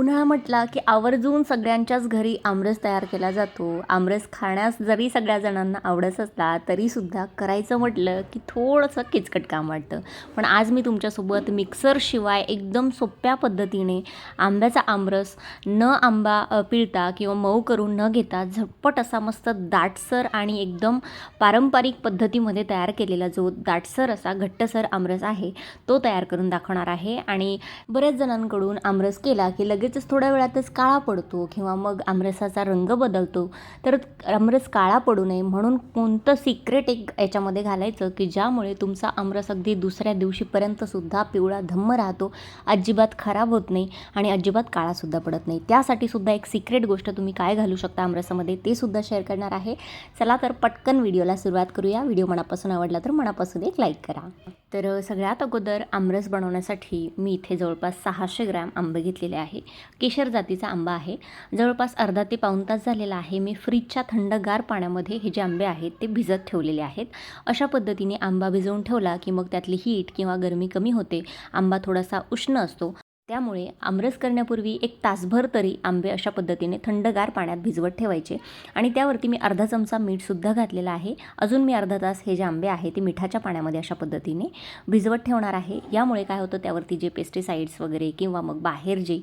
उन्हाळा म्हटला की आवर्जून सगळ्यांच्याच घरी आमरस तयार केला जातो. आमरस खाण्यास जरी सगळ्या जणांना आवडत असला तरीसुद्धा करायचं म्हटलं की थोडंसं किचकट काम वाटतं. पण आज मी तुमच्यासोबत मिक्सरशिवाय एकदम सोप्या पद्धतीने आंब्याचा आमरस न आंबा पिळता किंवा मऊ करून न घेता झटपट असा मस्त दाटसर आणि एकदम पारंपरिक पद्धतीमध्ये तयार केलेला जो दाटसर असा घट्टसर आमरस आहे तो तयार करून दाखवणार आहे. आणि बऱ्याच जणांकडून आमरस केला की लगेच लगेचच थोड्या वेळातच काळा पडतो किंवा मग आमरसाचा रंग बदलतो. तर आमरस काळा पडू नये म्हणून कोणतं सिक्रेट एक याच्यामध्ये घालायचं की ज्यामुळे तुमचा आमरस अगदी दुसऱ्या दिवशीपर्यंतसुद्धा पिवळा धम्म राहतो अजिबात खराब होत नाही आणि अजिबात काळासुद्धा पडत नाही. त्यासाठी सुद्धा एक सिक्रेट गोष्ट तुम्ही काय घालू शकता आमरसामध्ये ते सुद्धा शेअर करणार आहे. चला तर पटकन व्हिडिओला सुरुवात करूया. व्हिडिओ मनापासून आवडला तर मनापासून एक लाईक करा. तर सगळ्यात अगोदर आमरस बनवण्यासाठी मी इथे जवळपास सहाशे ग्रॅम आंबे घेतलेले आहे. केशर जातीचा आंबा आहे. जवळपास अर्धा ते पाऊण तास झालेला आहे. मी फ्रीजच्या थंडगार पाण्यामध्ये हे जे आंबे आहेत ते भिजत ठेवलेले आहेत. अशा पद्धतीने आंबा भिजवून ठेवला की मग त्यातली हीट किंवा गरमी कमी होते. आंबा थोडासा उष्ण असतो. त्यामुळे आमरस करण्यापूर्वी एक तासभर तरी आंबे अशा पद्धतीने थंडगार पाण्यात भिजवत ठेवायचे. आणि त्यावरती मी अर्धा चमचा मीठसुद्धा घातलेला आहे. अजून मी अर्धा तास हे जे आंबे आहे ते मिठाच्या पाण्यामध्ये अशा पद्धतीने भिजवत ठेवणार आहे. यामुळे काय होतं त्यावरती जे पेस्टिसाइड्स वगैरे किंवा मग बाहेर जे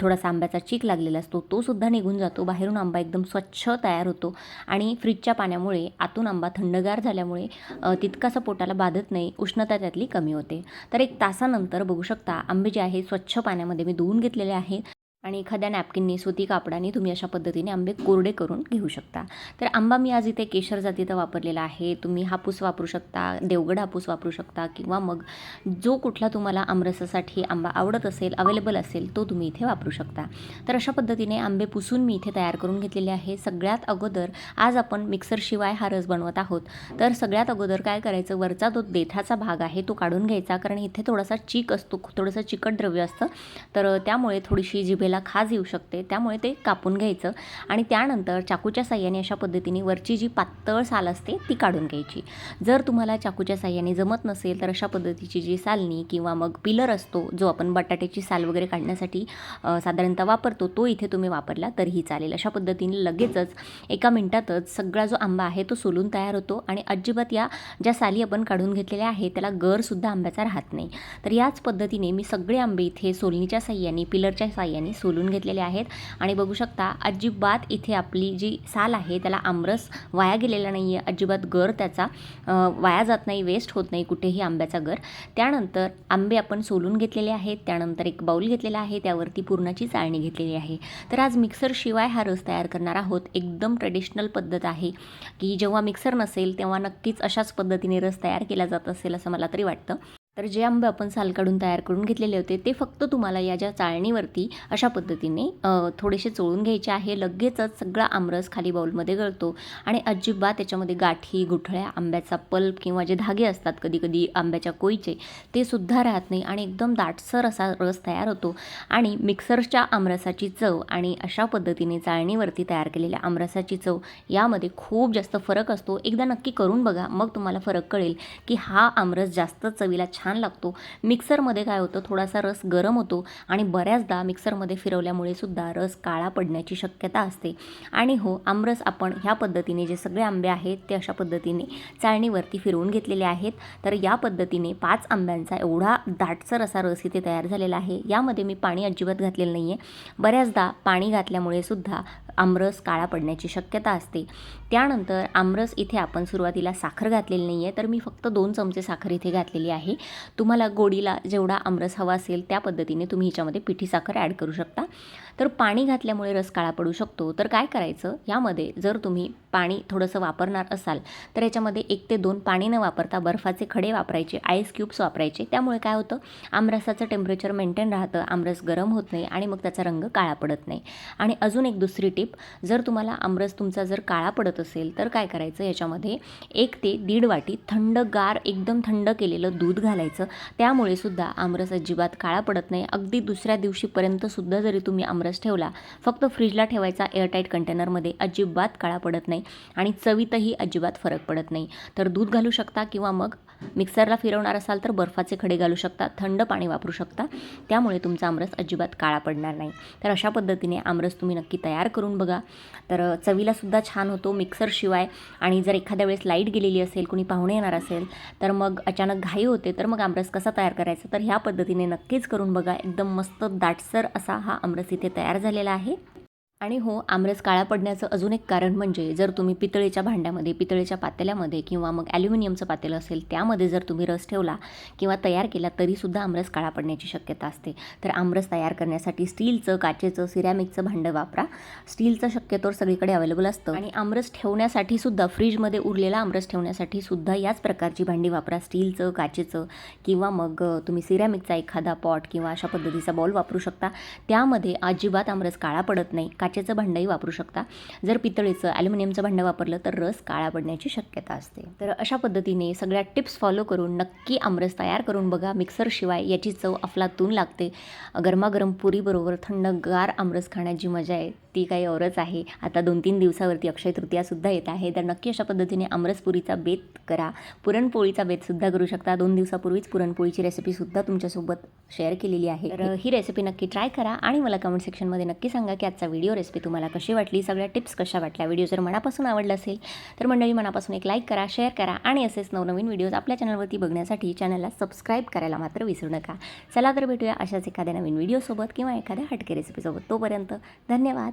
थोडासा आंब्याचा चीक लागलेला असतो तो सुद्धा निघून जातो. बाहेरून आंबा एकदम स्वच्छ तयार होतो. आणि फ्रीजच्या पाण्यामुळे आतून आंबा थंडगार झाल्यामुळे तितकासा पोटाला बाधत नाही उष्णता त्यातली कमी होते. तर एक तासानंतर बघू शकता आंबे जे आहे स्वच्छ पाण्यामध्ये मी धुवून घेतलेले आहे आणि एखाद्या नॅपकिननी सुती कापडाने तुम्ही अशा पद्धतीने आंबे कोरडे करून घेऊ शकता. तर आंबा मी आज इथे केशर जातीचा वापरलेला आहे. तुम्ही हापूस वापरू शकता देवगड हापूस वापरू शकता किंवा मग जो कुठला तुम्हाला आमरसासाठी आंबा आवडत असेल अवेलेबल असेल तो तुम्ही इथे वापरू शकता. तर अशा पद्धतीने आंबे पुसून मी इथे तयार करून घेतलेले आहे. सगळ्यात अगोदर आज आपण मिक्सरशिवाय हा रस बनवत आहोत. तर सगळ्यात अगोदर काय करायचं? वरचा जो देठाचा भाग आहे तो काढून घ्यायचा. कारण इथे थोडासा चीक असतो थोडंसं चिकट द्रव्य असतं. तर त्यामुळे थोडीशी जिभेला खाज येऊ शकते त्यामुळे ते कापून घ्यायचं. आणि त्यानंतर चाकूच्या साह्याने अशा पद्धतीने वरची जी पातळ साल असते ती काढून घ्यायची. जर तुम्हाला चाकूच्या साह्याने जमत नसेल तर अशा पद्धतीची जी सालनी किंवा मग पिलर असतो जो आपण बटाट्याची साल वगैरे काढण्यासाठी साधारणतः वापरतो तो इथे तुम्ही वापरला तरीही चालेल. अशा पद्धतीने लगेचच एका मिनटातच सगळा जो आंबा आहे तो सोलून तयार होतो. आणि अजिबात या ज्या साली आपण काढून घेतलेल्या आहे त्याला गरसुद्धा आंब्याचा राहत नाही. तर याच पद्धतीने मी सगळे आंबे इथे सोलणीच्या साह्याने पिलरच्या साह्याने सोलून घेतलेले आहेत. आणि बघू शकता अजिबात इथे आपली जी साल आहे त्याला आमरस वाया गेलेला नाही आहे अजिबात गर त्याचा वाया जात नाही वेस्ट होत नाही कुठेही आंब्याचा गर. त्यानंतर आंबे आपण सोलून घेतलेले आहेत. त्यानंतर एक बाऊल घेतलेला आहे. त्यावरती पूर्णाची चाळणी घेतलेली आहे. तर आज मिक्सरशिवाय हा रस तयार करणार आहोत. एकदम ट्रेडिशनल पद्धत आहे की जेव्हा मिक्सर नसेल तेव्हा नक्कीच अशाच पद्धतीने रस तयार केला जात असेल असं मला तरी वाटतं. तर जे आंबे आपण साल काढून तयार करून घेतलेले होते ते फक्त तुम्हाला या ज्या चाळणीवरती अशा पद्धतीने थोडेसे चोळून घ्यायचे आहे. लगेचच सगळा आमरस खाली बाऊलमध्ये गळतो आणि अजिबात त्याच्यामध्ये गाठी गुठळ्या आंब्याचा पल्प किंवा जे धागे असतात कधी कधी आंब्याच्या कोईचे ते सुद्धा राहत नाही आणि एकदम दाटसर असा रस तयार होतो. आणि मिक्सरच्या आमरसाची चव आणि अशा पद्धतीने चाळणीवरती तयार केलेल्या आमरसाची चव यामध्ये खूप जास्त फरक असतो. एकदा नक्की करून बघा मग तुम्हाला फरक कळेल की हा आमरस जास्त चवीला छान लागतो. मिक्सरमध्ये काय होतं थोडासा रस गरम होतो आणि बऱ्याचदा मिक्सरमध्ये फिरवल्यामुळे सुद्धा रस काळा पडण्याची शक्यता असते. आणि हो आमरस आपण ह्या पद्धतीने जे सगळे आंबे आहेत ते अशा पद्धतीने चाळणीवरती फिरवून घेतलेले आहेत. तर या पद्धतीने पाच आंब्यांचा एवढा दाटसर असा रस इथे तयार झालेला आहे. यामध्ये मी पाणी अजिबात घातलेलं नाही आहे बऱ्याचदा पाणी घातल्यामुळे सुद्धा आमरस काळा पडण्याची शक्यता असते. त्यानंतर आमरस इथे आपण सुरुवातीला साखर घातलेली नाही आहे तर मी फक्त दोन चमचे साखर इथे घातलेली आहे. तुम्हाला गोडीला जेवढा आमरस हवा असेल त्या पद्धतीने तुम्ही ह्याच्यामध्ये पिठी साखर ॲड करू शकता. तर पाणी घातल्यामुळे रस काळा पडू शकतो. तर काय करायचं? यामध्ये जर तुम्ही पाणी थोडंसं वापरणार असाल तर याच्यामध्ये एक ते दोन पाणी न वापरता बर्फाचे खडे वापरायचे आईस क्यूब्स वापरायचे. त्यामुळे काय होतं? आमरसाचं टेम्परेचर मेंटेन राहतं आमरस गरम होत नाही आणि मग त्याचा रंग काळा पडत नाही. आणि अजून एक दुसरी टिप जर तुम्हाला आमरस तुमचा जर काळा पडत असेल तर काय करायचं? याच्यामध्ये एक ते दीड वाटी थंडगार एकदम थंड केलेलं दूध घालायचं. त्यामुळे सुद्धा आमरस अजिबात काळा पडत नाही. अगदी दुसऱ्या दिवशीपर्यंत सुद्धा जरी तुम्ही आमरस ठेवला फक्त फ्रीजला ठेवायचा एअरटाईट कंटेनरमध्ये अजिबात काळा पडत नाही. आणि चवीतही अजिबात फरक पडत नाही. तर दूध घालू शकता किंवा मग मिक्सरला फिरवणार असाल तर बर्फाचे खडे घालू शकता थंड पाणी वापरू शकता. त्यामुळे तुमचा आमरस अजिबात काळा पडणार नाही. तर अशा पद्धतीने आमरस तुम्ही नक्की तयार करून बघा. तर चवीलासुद्धा छान होतो मिक्सरशिवाय आणि जर एखाद्या वेळेस लाइट गेलेली असेल कोणी पाहुणे येणार असेल तर मग अचानक घाई होते तर मग आमरस कसा तयार करायचा? तर ह्या पद्धतीने नक्कीच करून बघा. एकदम मस्त दाटसर असा हा आमरस इथे तयार झालेला आहे. आणि हो आमरस काळा पडण्याचं अजून एक कारण म्हणजे जर तुम्ही पितळेच्या भांड्यामध्ये पितळेच्या पातेल्यामध्ये किंवा मग ॲल्युमिनियमचं पातेलं असेल त्यामध्ये जर तुम्ही रस ठेवला किंवा तयार केला तरीसुद्धा आमरस काळा पडण्याची शक्यता असते. तर आमरस तयार करण्यासाठी स्टीलचं काचेचं सिरॅमिकचं भांडं वापरा. स्टीलचं शक्यतोवर सगळीकडे अवेलेबल असतं. आणि आमरस ठेवण्यासाठी सुद्धा फ्रीजमध्ये उरलेला आमरस ठेवण्यासाठी सुद्धा याच प्रकारची भांडी वापरा. स्टीलचं काचेचं किंवा मग तुम्ही सिरॅमिकचा एखादा पॉट किंवा अशा पद्धतीचा बॉल वापरू शकता. त्यामध्ये अजिबात आमरस काळा पडत नाही. काचेचं भांडंही वापरू शकता. जर पितळेचं ॲल्युमिनियमचं भांडं वापरलं तर रस काळा पडण्याची शक्यता असते. तर अशा पद्धतीने सगळ्या टिप्स फॉलो करून नक्की आमरस तयार करून बघा. मिक्सरशिवाय याची चव अफलातून लागते. गरमागरम पुरीबरोबर थंडगार आमरस खाण्याची मजा आहे ती काही औरच आहे. आता दोन तीन दिवसावरती अक्षय तृतीयासुद्धा येत आहे. तर नक्की अशा पद्धतीने आमरसपुरीचा बेत करा. पुरणपोळीचा बेतसुद्धा करू शकता. दोन दिवसापूर्वीच पुरणपोळीची रेसिपीसुद्धा तुमच्यासोबत शेअर केलेली आहे. तर ही रेसिपी नक्की ट्राय करा आणि मला कमेंट सेक्शनमध्ये नक्की सांगा की आजचा व्हिडिओ रेसिपी तुम्हाला कशी वाटली? सगळ्या टिप्स कशा वाटल्या? व्हिडिओ जर मनापासून आवडला असेल तर मंडळी मनापासून एक लाईक करा शेअर करा आणि असेच नवनवीन व्हिडिओज आपल्या चॅनलवरती बघण्यासाठी चॅनलला सबस्क्राईब करायला मात्र विसरू नका. चला तर भेटूया अशाच एखाद्या नवीन व्हिडिओसोबत किंवा एखाद्या हटके रेसिपीसोबत तोपर्यंत धन्यवाद.